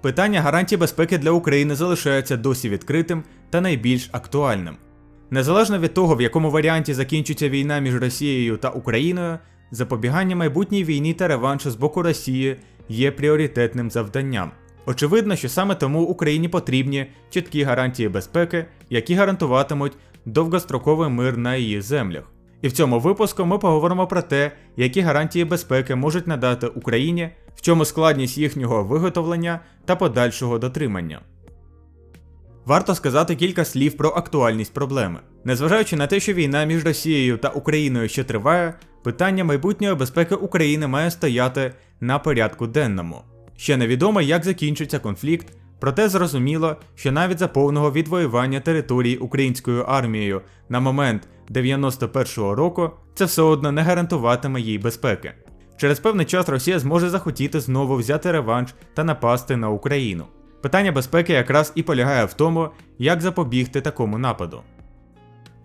питання гарантій безпеки для України залишається досі відкритим та найбільш актуальним. Незалежно від того, в якому варіанті закінчиться війна між Росією та Україною, запобігання майбутній війні та реваншу з боку Росії є пріоритетним завданням. Очевидно, що саме тому Україні потрібні чіткі гарантії безпеки, які гарантуватимуть довгостроковий мир на її землях. І в цьому випуску ми поговоримо про те, які гарантії безпеки можуть надати Україні, в чому складність їхнього виготовлення та подальшого дотримання. Варто сказати кілька слів про актуальність проблеми. Незважаючи на те, що війна між Росією та Україною ще триває, питання майбутньої безпеки України має стояти на порядку денному. Ще невідомо, як закінчиться конфлікт, проте зрозуміло, що навіть за повного відвоювання території українською армією на момент 91-го року це все одно не гарантуватиме їй безпеки. Через певний час Росія зможе захотіти знову взяти реванш та напасти на Україну. Питання безпеки якраз і полягає в тому, як запобігти такому нападу.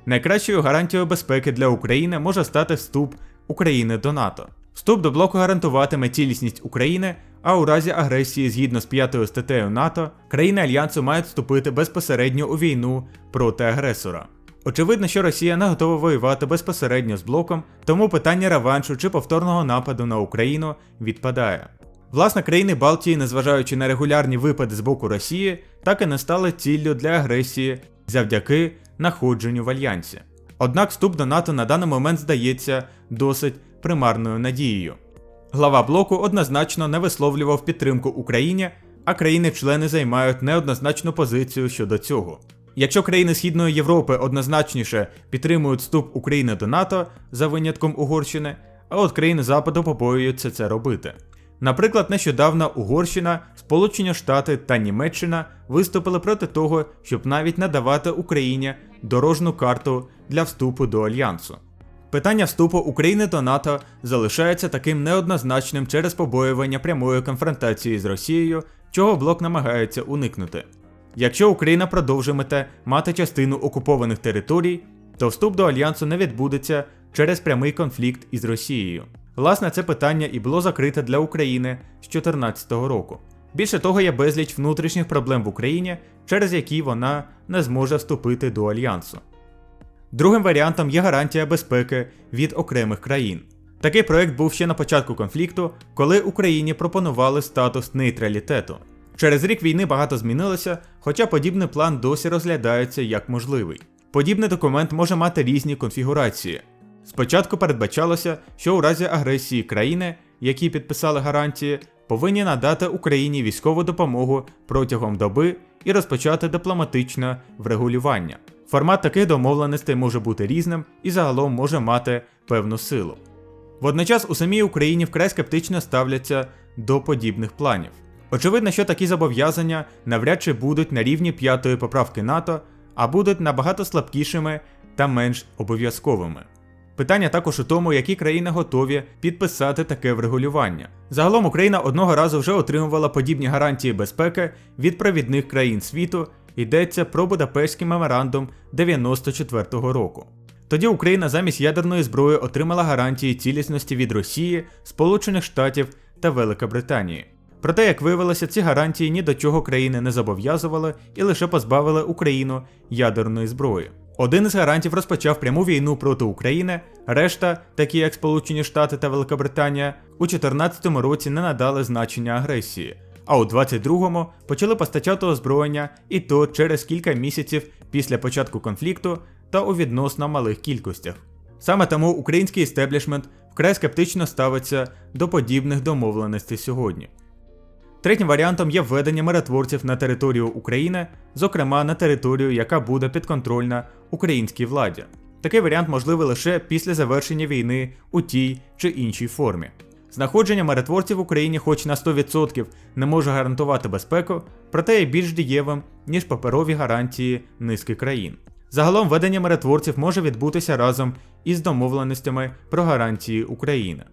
Найкращою гарантією безпеки для України може стати вступ України до НАТО. Вступ до блоку гарантуватиме цілісність України, а у разі агресії згідно з 5 статтею НАТО, країни альянсу мають вступити безпосередньо у війну проти агресора. Очевидно, що Росія не готова воювати безпосередньо з блоком, тому питання реваншу чи повторного нападу на Україну відпадає. Власне, країни Балтії, незважаючи на регулярні випади з боку Росії, так і не стали ціллю для агресії завдяки находженню в альянсі. Однак вступ до НАТО на даний момент здається досить примарною надією. Глава блоку однозначно не висловлював підтримку Україні, а країни-члени займають неоднозначну позицію щодо цього. Якщо країни Східної Європи однозначніше підтримують вступ України до НАТО за винятком Угорщини, а от країни Западу побоюються це робити. Наприклад, нещодавно Угорщина, Сполучені Штати та Німеччина виступили проти того, щоб навіть надавати Україні дорожну карту для вступу до альянсу. Питання вступу України до НАТО залишається таким неоднозначним через побоювання прямої конфронтації з Росією, чого блок намагається уникнути. Якщо Україна продовжуватиме мати частину окупованих територій, то вступ до альянсу не відбудеться через прямий конфлікт із Росією. Власне, це питання і було закрите для України з 2014 року. Більше того, є безліч внутрішніх проблем в Україні, через які вона не зможе вступити до альянсу. Другим варіантом є гарантія безпеки від окремих країн. Такий проект був ще на початку конфлікту, коли Україні пропонували статус нейтралітету. Через рік війни багато змінилося, хоча подібний план досі розглядається як можливий. Подібний документ може мати різні конфігурації. Спочатку передбачалося, що у разі агресії країни, які підписали гарантії, повинні надати Україні військову допомогу протягом доби і розпочати дипломатичне врегулювання. Формат таких домовленостей може бути різним і загалом може мати певну силу. Водночас у самій Україні вкрай скептично ставляться до подібних планів. Очевидно, що такі зобов'язання навряд чи будуть на рівні п'ятої поправки НАТО, а будуть набагато слабкішими та менш обов'язковими. Питання також у тому, які країни готові підписати таке врегулювання. Загалом Україна одного разу вже отримувала подібні гарантії безпеки від провідних країн світу, йдеться про Будапештський меморандум 94-го року. Тоді Україна замість ядерної зброї отримала гарантії цілісності від Росії, Сполучених Штатів та Великобританії. Проте, як виявилося, ці гарантії ні до чого країни не зобов'язували і лише позбавили Україну ядерної зброї. Один із гарантів розпочав пряму війну проти України, решта, такі як Сполучені Штати та Великобританія, у 2014 році не надали значення агресії, а у 22-му почали постачати озброєння і то через кілька місяців після початку конфлікту та у відносно малих кількостях. Саме тому український істеблішмент вкрай скептично ставиться до подібних домовленостей сьогодні. Третім варіантом є введення миротворців на територію України, зокрема на територію, яка буде підконтрольна українській владі. Такий варіант можливий лише після завершення війни у тій чи іншій формі. Знаходження миротворців в Україні, хоч на 100% не може гарантувати безпеку, проте є більш дієвим, ніж паперові гарантії низки країн. Загалом ведення миротворців може відбутися разом із домовленостями про гарантії України.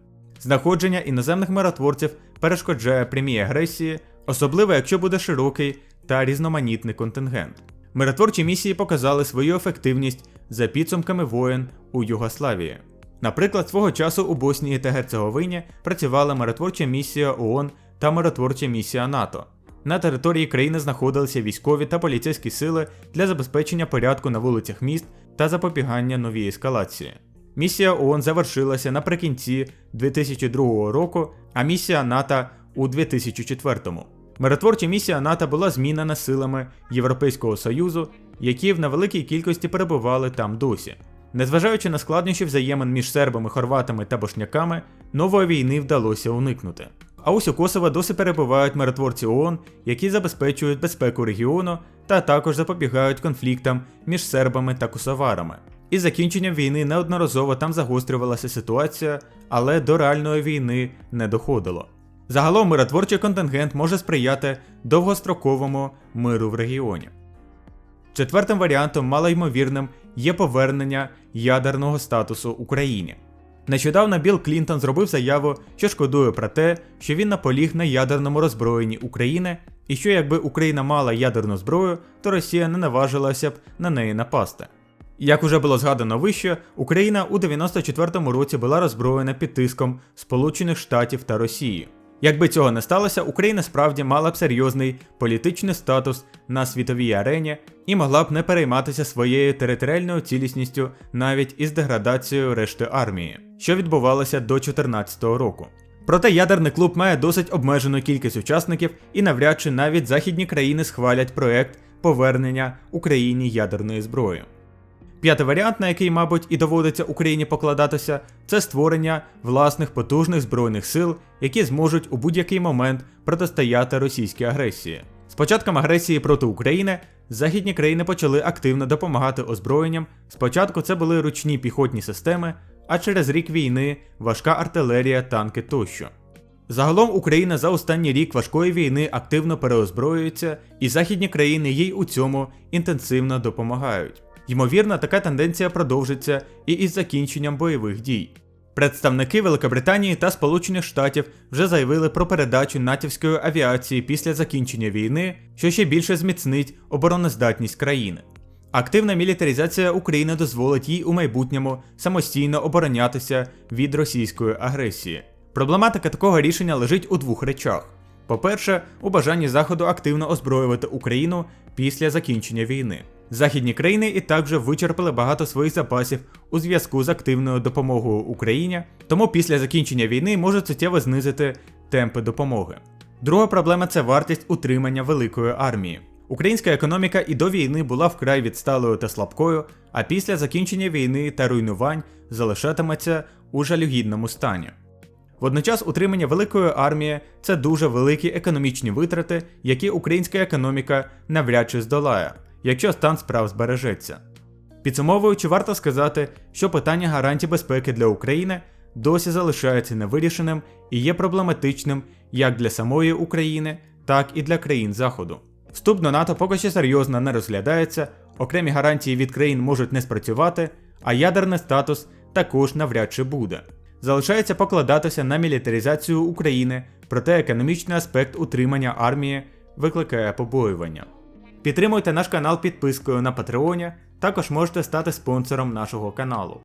Знаходження іноземних миротворців перешкоджає прямій агресії, особливо якщо буде широкий та різноманітний контингент. Миротворчі місії показали свою ефективність за підсумками воєн у Югославії. Наприклад, свого часу у Боснії та Герцеговині працювала миротворча місія ООН та миротворча місія НАТО. На території країни знаходилися військові та поліцейські сили для забезпечення порядку на вулицях міст та запобігання новій ескалації. Місія ООН завершилася наприкінці 2002 року, а місія НАТО у 2004. Миротворча місія НАТО була змінена силами Європейського Союзу, які в невеликій кількості перебували там досі. Незважаючи на складнощі взаємин між сербами, хорватами та бошняками, нової війни вдалося уникнути. А ось у Косово досі перебувають миротворці ООН, які забезпечують безпеку регіону та також запобігають конфліктам між сербами та косоварами. Із закінченням війни неодноразово там загострювалася ситуація, але до реальної війни не доходило. Загалом миротворчий контингент може сприяти довгостроковому миру в регіоні. Четвертим варіантом малоймовірним є повернення ядерного статусу Україні. Нещодавно Білл Клінтон зробив заяву, що шкодує про те, що він наполіг на ядерному роззброєнні України, і що якби Україна мала ядерну зброю, то Росія не наважилася б на неї напасти. Як уже було згадано вище, Україна у 94-му році була роззброєна під тиском Сполучених Штатів та Росії. Якби цього не сталося, Україна справді мала б серйозний політичний статус на світовій арені і могла б не перейматися своєю територіальною цілісністю навіть із деградацією решти армії, що відбувалося до 2014 року. Проте ядерний клуб має досить обмежену кількість учасників і навряд чи навіть західні країни схвалять проект повернення Україні ядерної зброї. П'ятий варіант, на який, мабуть, і доводиться Україні покладатися, це створення власних потужних збройних сил, які зможуть у будь-який момент протистояти російській агресії. З початком агресії проти України західні країни почали активно допомагати озброєнням. Спочатку це були ручні піхотні системи, а через рік війни важка артилерія, танки тощо. Загалом Україна за останній рік важкої війни активно переозброюється, і західні країни їй у цьому інтенсивно допомагають. Ймовірно, така тенденція продовжиться і із закінченням бойових дій. Представники Великобританії та Сполучених Штатів вже заявили про передачу натівської авіації після закінчення війни, що ще більше зміцнить обороноздатність країни. Активна мілітаризація України дозволить їй у майбутньому самостійно оборонятися від російської агресії. Проблематика такого рішення лежить у двох речах: по-перше, у бажанні Заходу активно озброювати Україну після закінчення війни. Західні країни і так вже вичерпали багато своїх запасів у зв'язку з активною допомогою Україні, тому після закінчення війни можуть суттєво знизити темпи допомоги. Друга проблема це вартість утримання великої армії. Українська економіка і до війни була вкрай відсталою та слабкою, а після закінчення війни та руйнувань залишатиметься у жалюгідному стані. Водночас утримання великої армії це дуже великі економічні витрати, які українська економіка навряд чи здолає, якщо стан справ збережеться. Підсумовуючи, варто сказати, що питання гарантій безпеки для України досі залишається невирішеним і є проблематичним як для самої України, так і для країн Заходу. Вступ до НАТО поки що серйозно не розглядається, окремі гарантії від країн можуть не спрацювати, а ядерний статус також навряд чи буде. Залишається покладатися на мілітаризацію України, проте економічний аспект утримання армії викликає побоювання. Підтримуйте наш канал підпискою на Патреоні, також можете стати спонсором нашого каналу.